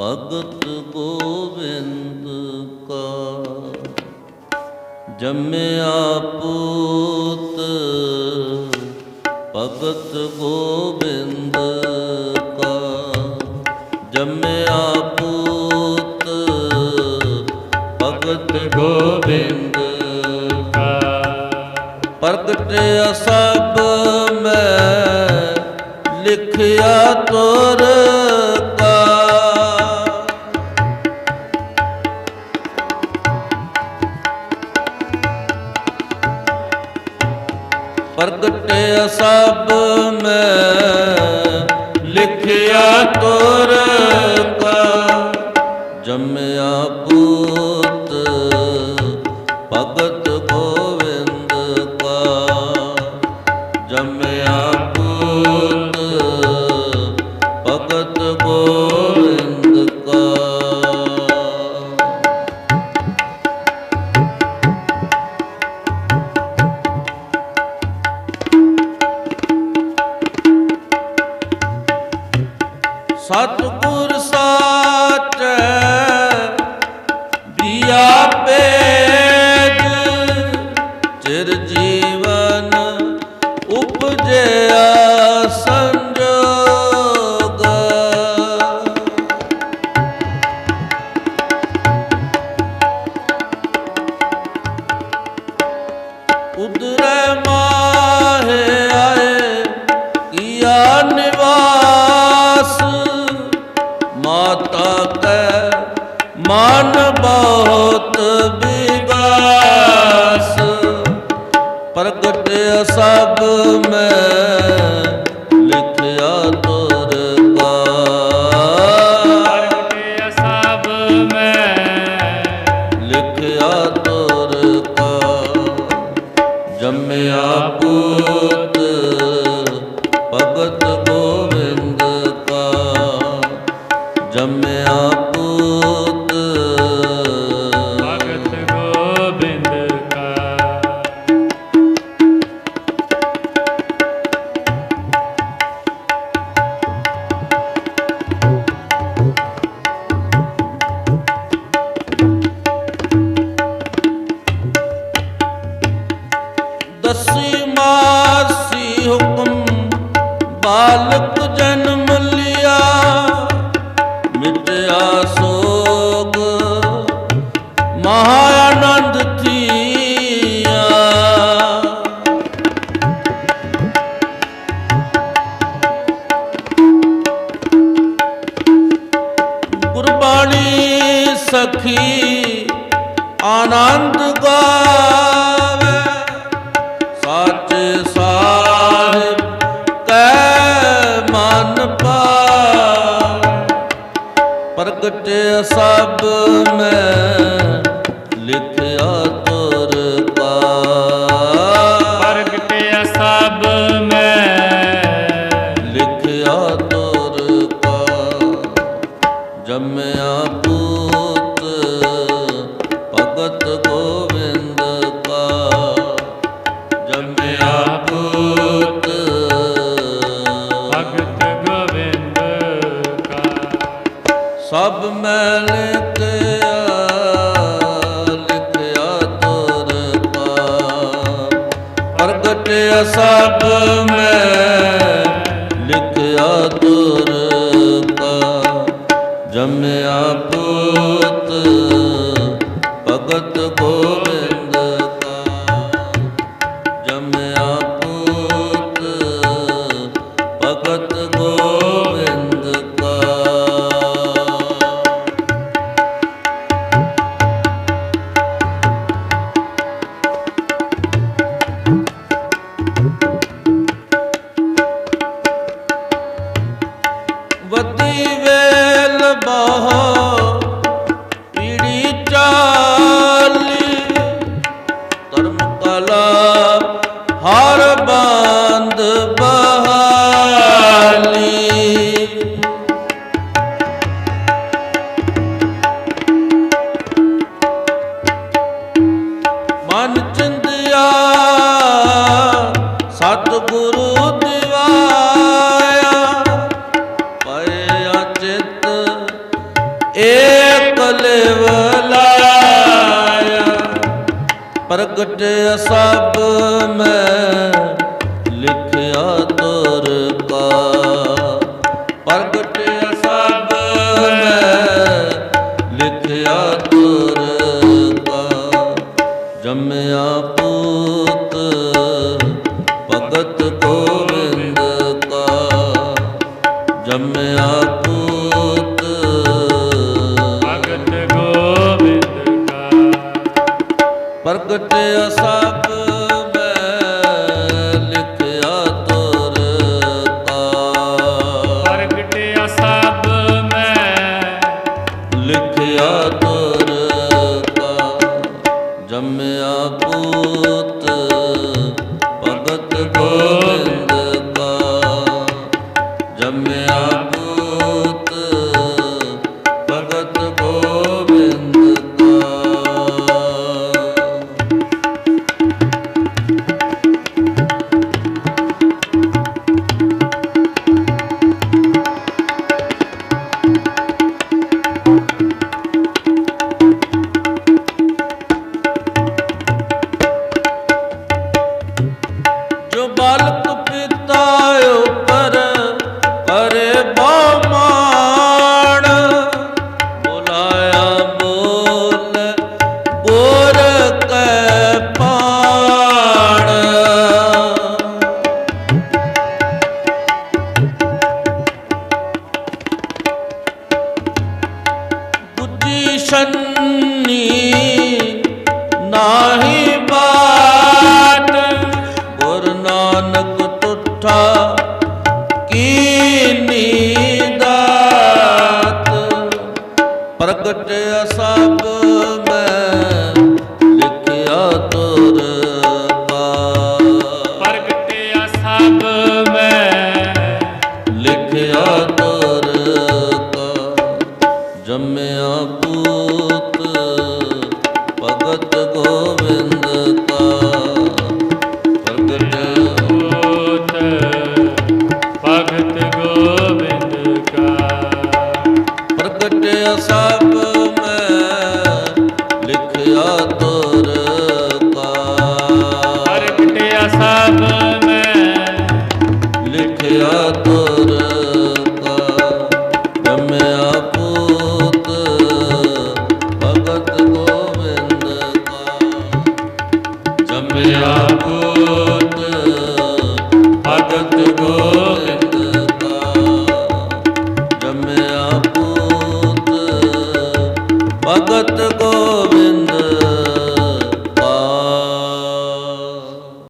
ਭਗਤ ਗੋਬਿੰਦ ਕਾ। ਜੰਮਿਆ ਪੂਤ, ਭਗਤ ਗੋਬਿੰਦ ਕਾ। ਜੰਮਿਆ ਪੂਤ, ਭਗਤ ਗੋਬਿੰਦ ਕਾ। ਪ੍ਰਗਟਿਆ ਸਭ ਮੈਂ, ਲਿਖਿਆ ਤੋਰ ਪ੍ਰਗਟਿਆ ਸਭ ਮੈਂ ਲਿਖਿਆ ਤੁਰ ਕਾ ਜੰਮਿਆ ਮਨ ਬਹੁਤ ਵਿਵਾਸ। ਪ੍ਰਗਟ ਸਭ ਮੈਂ ਲਿਖਿਆ ਤੁਰ ਕਾ ਪ੍ਰਗਟਿਆ ਸਭ ਮੈਂ ਲਿਖਿਆ ਤੁਰ ਕਾ ਜੰਮਿਆ ਪੂਤ ਮਹਾ ਆਨੰਦ ਥੀਆ ਗੁਰਬਾਣੀ ਸਖੀ ਆਨੰਦ ਗਾਵੇ, ਸਾਚੇ ਸਾਹਿਬ ਕੈ ਮਨ ਪਾਵੇ ਪ੍ਰਗਟ ਸਭ ਮੈਂ ਭਗਤ ਗੋਵਿੰਦ ਕਾ ਜੰਮਿਆ ਪੂਤ। ਭਗਤ ਗੋਬਿੰਦ ਕਾ ਸਭ ਮੈਂ ਲਿਖਿਆ ਲਿਖਿਆ ਤੁਰ ਕਾ ਪ੍ਰਗਟਿਆ ਸਭ ਮੈਂ ਭਗਤ ਮਨ ਚੰਦਿਆ ਸਤ ਗੁਰੂ ਦਿਵਾਇਆ। ਪਏ ਅਚਿਤ, ਏਕ ਲਿਵਲਾਇਆ ਪ੍ਰਗਟ ਸਭ ਮੈਂ ਲਿਖਿਆ ਤੁਰ ਕਾ ਜੰਮਿਆ ਪੂਤ ਭਗਤ ਗੋਬਿੰਦ ਕਾ। ਜੰਮਿਆ ਪੂਤ ਭਗਤ ਗੋਬਿੰਦ ਕਾ। ਪ੍ਰਗਟ ਅਸਾਪ ਦੂਤ ਭਗਤ ਕੋ ਬਲਤ ਪਿਤਾ ਸਭ ਮੈਂ ਲਿਖਿਆ ਤੋ